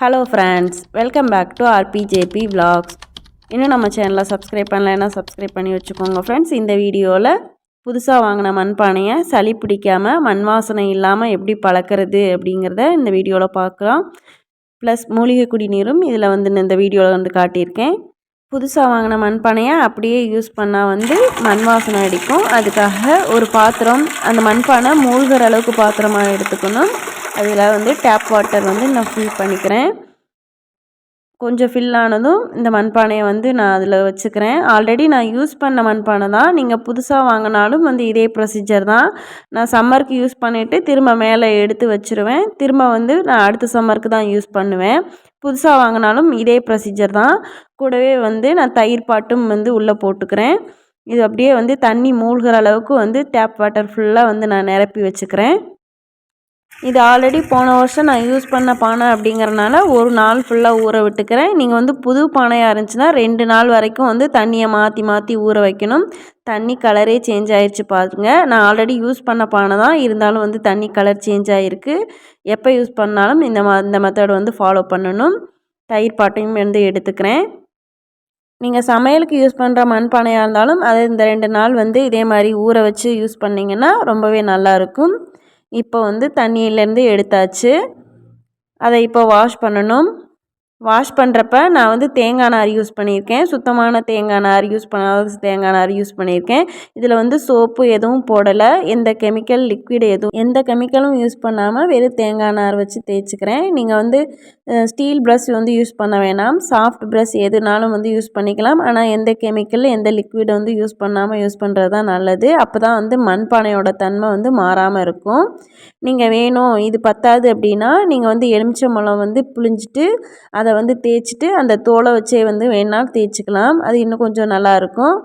Hello friends welcome back to RBJP vlogs. இன்னும் நம்ம சேனலை சப்ஸ்கிரைப் பண்ணலைன்னா சப்ஸ்கிரைப் பண்ணி வச்சுக்கோங்க ஃப்ரெண்ட்ஸ் இந்த வீடியோவில் புதுசாக வாங்கின மண்பானையை சளி பிடிக்காமல் மண் வாசனை இல்லாமல் எப்படி பழக்கிறது அப்படிங்கிறத இந்த வீடியோவில் பார்க்கலாம். ப்ளஸ் மூலிகை குடிநீரும் இதில் வந்து இந்த வீடியோவில் வந்து காட்டியிருக்கேன். புதுசாக வாங்கின மண்பானையை அப்படியே யூஸ் பண்ணால் வந்து மண் வாசனை அடிக்கும். அதுக்காக ஒரு பாத்திரம் அந்த மண்பானை மூழ்கிற அளவுக்கு பாத்திரமாக எடுத்துக்கணும். அதில் வந்து டேப் வாட்டர் வந்து நான் ஃபில் பண்ணிக்கிறேன். கொஞ்சம் ஃபில் ஆனதும் இந்த மண்பானையை வந்து நான் அதில் வச்சுக்கிறேன். ஆல்ரெடி நான் யூஸ் பண்ண மண்பானை தான். நீங்கள் புதுசாக வாங்கினாலும் வந்து இதே ப்ரொசீஜர் தான். நான் சம்மருக்கு யூஸ் பண்ணிவிட்டு திரும்ப மேலே எடுத்து வச்சுருவேன். திரும்ப வந்து நான் அடுத்த சம்மருக்கு தான் யூஸ் பண்ணுவேன். புதுசாக வாங்கினாலும் இதே ப்ரொசீஜர் தான். கூடவே வந்து நான் தயிர் பாட்டும் வந்து உள்ளே போட்டுக்கிறேன். இது அப்படியே வந்து தண்ணி மூழ்கிற அளவுக்கு வந்து டேப் வாட்டர் ஃபுல்லாக வந்து நான் நிரப்பி வச்சுக்கிறேன். இது ஆல்ரெடி போன வருஷம் நான் யூஸ் பண்ண பானை அப்படிங்கிறனால ஒரு நாள் ஃபுல்லாக ஊற விட்டுக்கிறேன். நீங்கள் வந்து புது பானையாக இருந்துச்சுன்னா ரெண்டு நாள் வரைக்கும் வந்து தண்ணியை மாற்றி மாற்றி ஊற வைக்கணும். தண்ணி கலரே சேஞ்ச் ஆயிடுச்சு பாருங்க. நான் ஆல்ரெடி யூஸ் பண்ண பானை தான். இருந்தாலும் வந்து தண்ணி கலர் சேஞ்ச் ஆகிருக்கு எப்போ யூஸ் பண்ணாலும் இந்த ம இந்த மெத்தட் வந்து ஃபாலோ பண்ணணும். தயிர் பாட்டையும் வந்து எடுத்துக்கிறேன். நீங்கள் சமையலுக்கு யூஸ் பண்ணுற மண்பானையாக இருந்தாலும் அதை இந்த ரெண்டு நாள் வந்து இதே மாதிரி ஊற வச்சு யூஸ் பண்ணிங்கன்னா ரொம்பவே நல்லாயிருக்கும் இப்போ வந்து தண்ணியிலேருந்து எடுத்தாச்சு. அதை இப்போ வாஷ் பண்ணணும். வாஷ் பண்ணுறப்ப நான் வந்து தேங்காய் நார் யூஸ் பண்ணியிருக்கேன். சுத்தமான தேங்காய் நார் யூஸ் பண்ணாத தேங்காய் நார் யூஸ் பண்ணியிருக்கேன். இதில் வந்து சோப்பு எதுவும் போடலை. எந்த கெமிக்கல் லிக்விட் எதுவும் எந்த கெமிக்கலும் யூஸ் பண்ணாமல் வெறும் தேங்காய் நார் வச்சு தேய்ச்சிக்கிறேன். நீங்கள் வந்து ஸ்டீல் ப்ரஷ் வந்து யூஸ் பண்ண வேணாம். சாஃப்ட் ப்ரஷ் எதுனாலும் வந்து யூஸ் பண்ணிக்கலாம். ஆனால் எந்த கெமிக்கல் எந்த லிக்விட் வந்து யூஸ் பண்ணாமல் யூஸ் பண்ணுறது தான் நல்லது. அப்போ தான் வந்து மண்பானையோட தன்மை வந்து மாறாமல் இருக்கும். நீங்கள் வேணும் இது பத்தாது அப்படின்னா நீங்கள் வந்து எலுமிச்சம்பழம் வந்து புழிஞ்சிட்டு அதை வந்து தேய்ச்சிட்டு அந்த தோலை வச்சே வந்து வேணாலும் தேய்ச்சிக்கலாம். அது இன்னும் கொஞ்சம் நல்லாயிருக்கும்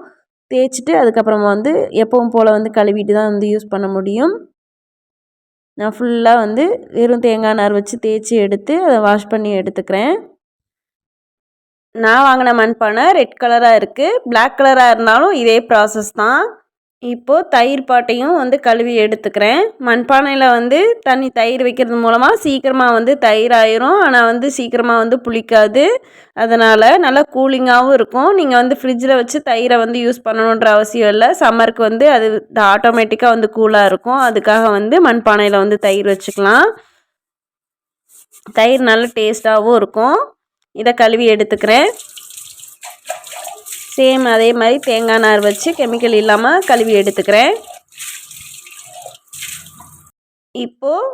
தேய்ச்சிட்டு அதுக்கப்புறமா வந்து எப்பவும் போல் வந்து கழுவிட்டு தான் வந்து யூஸ் பண்ண முடியும். நான் ஃபுல்லாக வந்து வெறும் தேங்காய் நார் வச்சு தேய்ச்சி எடுத்து அதை வாஷ் பண்ணி எடுத்துக்கிறேன். நான் வாங்கின மண்பானை ரெட் கலராக இருக்குது பிளாக் கலராக இருந்தாலும் இதே ப்ராசஸ் தான். இப்போது தயிர் பாட்டையும் வந்து கழுவி எடுத்துக்கிறேன். மண்பானையில் வந்து தண்ணி தயிர் வைக்கிறது மூலமாக சீக்கிரமாக வந்து தயிர் ஆயிரும். ஆனால் வந்து சீக்கிரமாக வந்து புளிக்காது. அதனால் நல்லா கூலிங்காகவும் இருக்கும். நீங்கள் வந்து ஃப்ரிட்ஜில் வச்சு தயிரை வந்து யூஸ் பண்ணணுன்ற அவசியம் இல்லை. சம்மருக்கு வந்து அது ஆட்டோமேட்டிக்காக வந்து கூலாக இருக்கும். அதுக்காக வந்து மண்பானையில் வந்து தயிர் வச்சுக்கலாம். தயிர் நல்ல டேஸ்ட்டாகவும் இருக்கும். இதை கழுவி எடுத்துக்கிறேன். சேம் அதே மாதிரி தேங்காய் நார் வச்சு கெமிக்கல் இல்லாமல் கழுவி எடுத்துக்கிறேன். இப்போது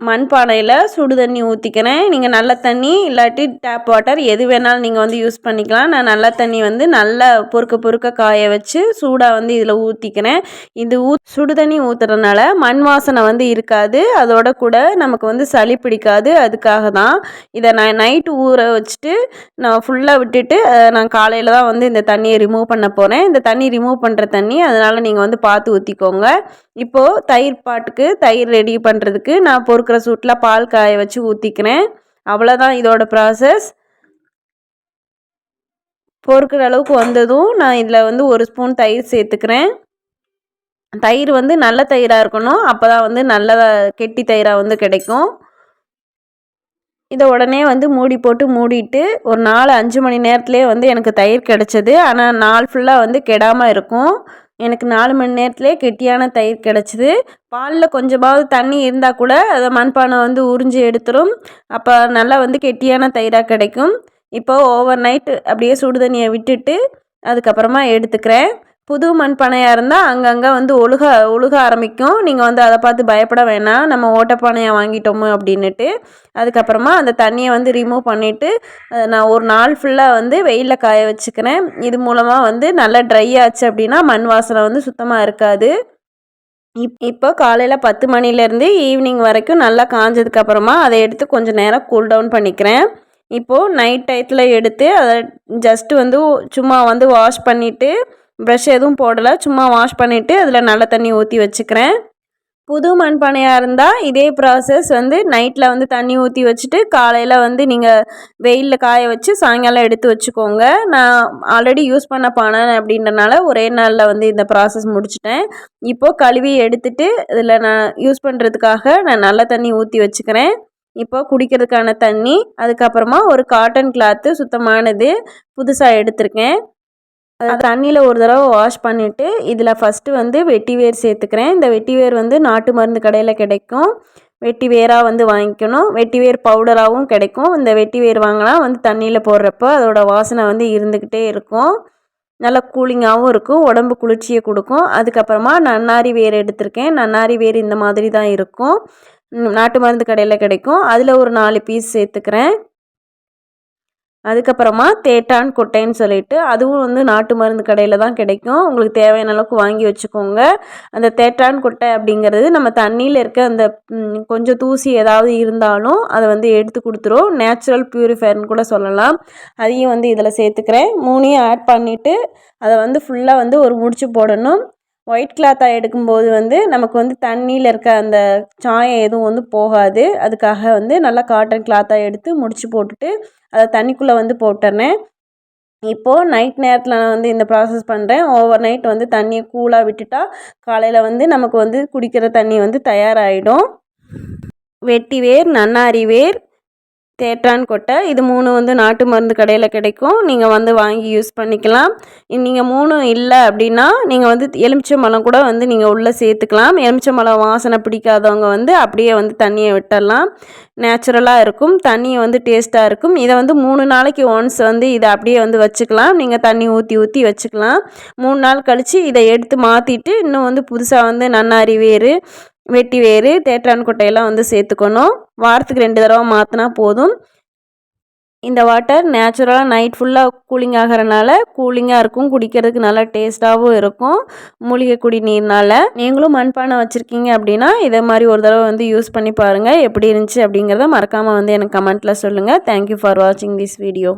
மண்பானையில் சுடு தண்ணி ஊற்றிக்கிறேன் நீங்கள் நல்ல தண்ணி இல்லாட்டி டேப் வாட்டர் எது வேணாலும் நீங்கள் வந்து யூஸ் பண்ணிக்கலாம். நான் நல்ல தண்ணி வந்து நல்லா பொறுக்க பொறுக்க காய வச்சு சூடாக வந்து இதில் ஊற்றிக்கிறேன் இது ஊ சுடு தண்ணி ஊற்றுறதுனால மண் வாசனை வந்து இருக்காது. அதோட கூட நமக்கு வந்து சளி பிடிக்காது. அதுக்காக தான் இதை நான் நைட்டு ஊற வச்சுட்டு நான் ஃபுல்லாக விட்டுட்டு நான் காலையில் தான் வந்து இந்த தண்ணியை ரிமூவ் பண்ண போகிறேன் இந்த தண்ணி ரிமூவ் பண்ணுற தண்ணி அதனால் நீங்கள் வந்து பார்த்து ஊற்றிக்கோங்க இப்போது தயிர் பாட்டுக்கு தயிர் ரெடி பண்ணுறதுக்கு நான் பொறுக்கிற சூட்டில் பால் காய வச்சு ஊற்றிக்கிறேன் அவ்வளோதான் இதோட ப்ராசஸ் பொறுக்கிற அளவுக்கு வந்ததும் நான் இதில் வந்து ஒரு ஸ்பூன் தயிர் சேர்த்துக்கிறேன். தயிர் வந்து நல்ல தயிராக இருக்கணும். அப்போ தான் வந்து நல்ல கெட்டி தயிராக வந்து கிடைக்கும். இதை உடனே வந்து மூடி போட்டு மூடிட்டு ஒரு நாலு அஞ்சு மணி நேரத்துலேயே வந்து எனக்கு தயிர் கிடச்சிது. ஆனால் நாள் ஃபுல்லாக வந்து கெடாமல் இருக்கும். எனக்கு நாலு மணி நேரத்துலேயே கெட்டியான தயிர் கிடச்சிது. பாலில் கொஞ்சமாவது தண்ணி இருந்தால் கூட அதை மண்பானை வந்து உறிஞ்சி எடுத்துரும். அப்போ நல்லா வந்து கெட்டியான தயிராக கிடைக்கும். இப்போது ஓவர் நைட்டு அப்படியே சுடு தண்ணியை விட்டுட்டு அதுக்கப்புறமா எடுத்துக்கிறேன். புது மண்பானையாக இருந்தால் அங்கங்கே வந்து ஒழுக ஒழுக ஆரம்பிக்கும். நீங்கள் வந்து அதை பார்த்து பயப்பட வேணாம் நம்ம ஓட்டப்பானையாக வாங்கிட்டோமோ அப்படின்னுட்டு அதுக்கப்புறமா அந்த தண்ணியை வந்து ரிமூவ் பண்ணிவிட்டு நான் ஒரு நாள் ஃபுல்லாக வந்து வெயிலில் காய வச்சுக்கிறேன். இது மூலமாக வந்து நல்லா ட்ரை ஆச்சு அப்படின்னா மண் வாசனை வந்து சுத்தமாக இருக்காது. இப் இப்போ காலையில் பத்து மணிலேருந்து ஈவினிங் வரைக்கும் நல்லா காஞ்சதுக்கப்புறமா அதை எடுத்து கொஞ்சம் நேரம் கூல் டவுன் பண்ணிக்கிறேன். இப்போது நைட் டயத்தில் எடுத்து அதை ஜஸ்ட்டு வந்து சும்மா வந்து வாஷ் பண்ணிவிட்டு ப்ரஷ் எதுவும் போடலை. சும்மா வாஷ் பண்ணிவிட்டு அதில் நல்ல தண்ணி ஊற்றி வச்சுக்கிறேன். புது மண்பானையாக இருந்தால் இதே ப்ராசஸ் வந்து நைட்டில் வந்து தண்ணி ஊற்றி வச்சுட்டு காலையில் வந்து நீங்கள் வெயிலில் காய வச்சு சாயங்காலம் எடுத்து வச்சுக்கோங்க. நான் ஆல்ரெடி யூஸ் பண்ண பானை அப்படின்றனால ஒரே நாளில் வந்து இந்த ப்ராசஸ் முடிச்சிட்டேன். இப்போது கழுவி எடுத்துட்டு இதில் நான் யூஸ் பண்ணுறதுக்காக நான் நல்ல தண்ணி ஊற்றி வச்சுக்கிறேன். இப்போ குடிக்கிறதுக்கான தண்ணி அதுக்கப்புறமா ஒரு காட்டன் கிளாத்து சுத்தமானது புதுசாக எடுத்திருக்கேன். தண்ணியில் ஒரு தடவை வாஷ் பண்ணிவிட்டு இதில் ஃபஸ்ட்டு வந்து வெட்டி வேர் சேர்த்துக்கிறேன். இந்த வெட்டி வேர் வந்து நாட்டு மருந்து கடையில் கிடைக்கும். வெட்டி வேராக வந்து வாங்கிக்கணும். வெட்டி வேர் பவுடராகவும் கிடைக்கும். இந்த வெட்டி வேர் வாங்கினா வந்து தண்ணியில் போடுறப்ப அதோட வாசனை வந்து இருந்துக்கிட்டே இருக்கும். நல்லா கூலிங்காகவும் இருக்கும். உடம்பு குளிர்ச்சியை கொடுக்கும். அதுக்கப்புறமா நன்னாரி வேர் எடுத்திருக்கேன். நன்னாரி வேர் இந்த மாதிரி தான் இருக்கும். நாட்டு மருந்து கடையில் கிடைக்கும். அதில் ஒரு நாலு பீஸ் சேர்த்துக்கிறேன். அதுக்கப்புறமா தேட்டான் கொட்டைன்னு சொல்லிட்டு அதுவும் வந்து நாட்டு மருந்து கடையில் தான் கிடைக்கும். உங்களுக்கு தேவையான அளவுக்கு வாங்கி வச்சுக்கோங்க. அந்த தேட்டான் கொட்டை அப்படிங்கிறது நம்ம தண்ணியில் இருக்க அந்த கொஞ்சம் தூசி ஏதாவது இருந்தாலும் அதை வந்து எடுத்து கொடுத்துரும். நேச்சுரல் ப்யூரிஃபயர்னு கூட சொல்லலாம். அதையும் வந்து இதில் சேர்த்துக்கிறேன். மூணையும் ஆட் பண்ணிவிட்டு அதை வந்து ஃபுல்லாக வந்து ஒரு முடிச்சு போடணும். ஒயிட் கிளாத்தாக எடுக்கும்போது வந்து நமக்கு வந்து தண்ணியில் இருக்க அந்த சாயம் எதுவும் வந்து போகாது. அதுக்காக வந்து நல்லா காட்டன் கிளாத்தாக எடுத்து முடிச்சு போட்டுட்டு அதை தண்ணிக்குள்ளே வந்து போட்டுறேன். இப்போது நைட் நேரத்தில் நான் வந்து இந்த ப்ராசஸ் பண்ணுறேன் ஓவர் நைட் வந்து தண்ணியை கூலாக விட்டுட்டா காலையில் வந்து நமக்கு வந்து குடிக்கிற தண்ணி வந்து தயாராகிடும் வெட்டி வேர் நன்னாரி வேர் தேற்றான் கொட்டை. இது மூணு வந்து நாட்டு மருந்து கடையில் கிடைக்கும். நீங்கள் வந்து வாங்கி யூஸ் பண்ணிக்கலாம். நீங்கள் மூணும் இல்லை அப்படின்னா நீங்கள் வந்து எலுமிச்சம்பழம் கூட வந்து நீங்கள் உள்ளே சேர்த்துக்கலாம். எலுமிச்சம்பழம் வாசனை பிடிக்காதவங்க வந்து அப்படியே வந்து தண்ணியை விட்டுடலாம். நேச்சுரலாக இருக்கும். தண்ணியை வந்து டேஸ்ட்டாக இருக்கும். இதை வந்து மூணு நாளைக்கு ஒன்ஸ் வந்து இதை அப்படியே வந்து வச்சுக்கலாம். நீங்கள் தண்ணி ஊற்றி ஊற்றி வச்சுக்கலாம். மூணு நாள் கழித்து இதை எடுத்து மாற்றிட்டு இன்னும் வந்து புதுசாக வந்து நன்னாரி வேறு வெட்டி வேறு தேற்றான் குட்டையெல்லாம் வந்து சேர்த்துக்கணும். வாரத்துக்கு ரெண்டு தடவை மாற்றினா போதும். இந்த வாட்டர் நேச்சுரலாக நைட் ஃபுல்லாக கூலிங் ஆகிறனால கூலிங்காக இருக்கும். குடிக்கிறதுக்கு நல்லா டேஸ்ட்டாகவும் இருக்கும். மூலிகை குடிநீர்னால் நீங்களும் மண்பானை வச்சுருக்கீங்க அப்படின்னா இதே மாதிரி ஒரு தடவை வந்து யூஸ் பண்ணி பாருங்கள் எப்படி இருந்துச்சு அப்படிங்கிறத மறக்காமல் வந்து எனக்கு கமெண்ட்டில் சொல்லுங்கள் தேங்க்யூ ஃபார் வாட்சிங் திஸ் வீடியோ